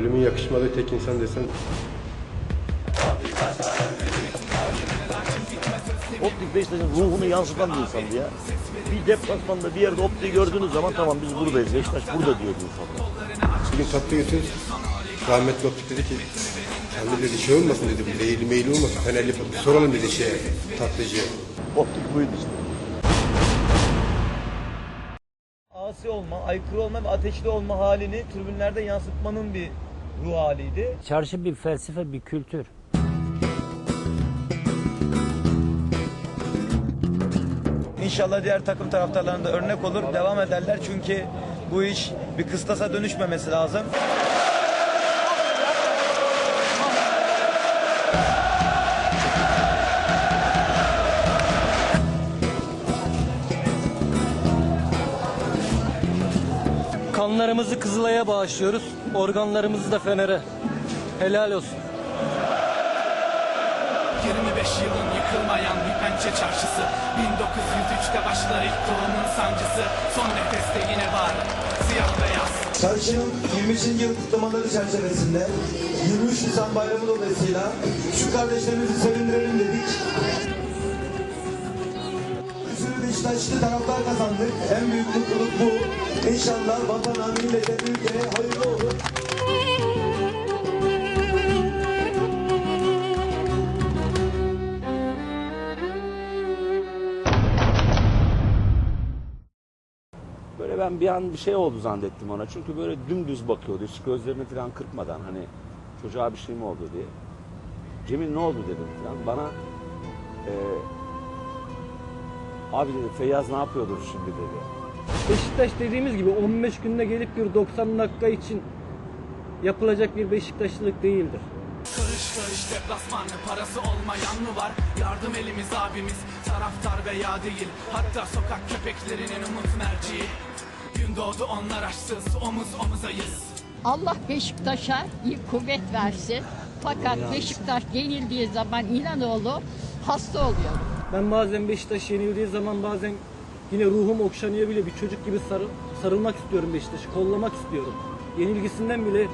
Ölümün yakışmadığı tek insan desen Optik Beşiktaş'ın ruhunu yansıtan bir insandı ya. Bir deplasmanda bir yerde optiği gördüğünüz zaman tamam biz buradayız. Beşiktaş burada diyordu insanlar. bugün tatlı götürüyoruz. Rahmetli Optik dedi ki kendi dedi şey olmasın dedi bu lehili meyli olmasın. Fenerli bir soralım dedi şeye tatlıcıya. Optik buydu işte. asi olma, aykırı olma ve ateşli olma halini tribünlerde yansıtmanın bir ruh haliydi. Çarşı bir felsefe, bir kültür. İnşallah diğer takım taraftarlarına da örnek olur, devam ederler çünkü bu iş bir kıstasa dönüşmemesi lazım. Kanlarımızı Kızılay'a bağışlıyoruz. Organlarımızı da Fener'e. Helal olsun. 25 yılın yıkılmayan bir pençe çarşısı 1903'te başlar ilk doğumun sancısı Son nefeste yine var siyah beyaz Çarşının 23. yıl kutlamaları çerçevesinde 23 Nisan bayramı dolayısıyla şu kardeşlerimizi sevindirelim dedik. Bir sürü Beşiktaşlı taraftar kazandık. En büyük mutluluk bu. İnşallah vatana, millete, ülkeye hayırlı olur. Böyle ben bir an bir şey oldu zannettim ona. Çünkü böyle dümdüz bakıyordu. Hiç gözlerini falan kırpmadan hani çocuğa bir şey mi oldu diye. Cemil ne oldu dedim falan. Bana e, abi dedi Feyyaz ne yapıyordur şimdi dedi. Beşiktaş dediğimiz gibi 15 günde gelip bir 90 dakika için yapılacak bir Beşiktaşlılık değildir. Karış karış deplasmanı parası olmayan mı var Yardım elimiz abimiz taraftar veya değil Hatta sokak köpeklerinin umut merciği Gün doğdu onlar açsız omuz omuzayız Allah Beşiktaş'a iyi kuvvet versin. Fakat Beşiktaş yenildiği zaman İnanoğlu hasta oluyor. Ben bazen Beşiktaş yenildiği zaman bazen yine ruhum okşanıyor bile bir çocuk gibi sarı, sarılmak istiyorum Beşiktaş'ı, kollamak istiyorum. Yenilgisinden bile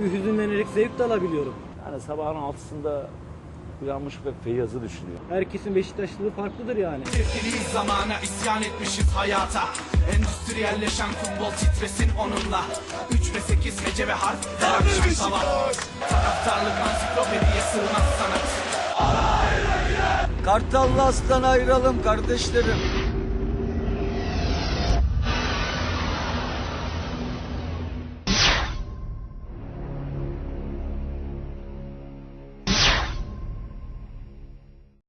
bir hüzünlenerek zevk de alabiliyorum. Yani sabahın altısında uyanmış ve Feyyaz'ı düşünüyor. Herkesin Beşiktaşlılığı farklıdır yani. Tepkiliyiz zamana isyan etmişiz hayata Endüstriyelleşen futbol titresin onunla 3 ve 8 hece ve harf her akşam sabah Taraftarlık ansiklopediye sığmaz sanat Kartallı aslan ayıralım kardeşlerim.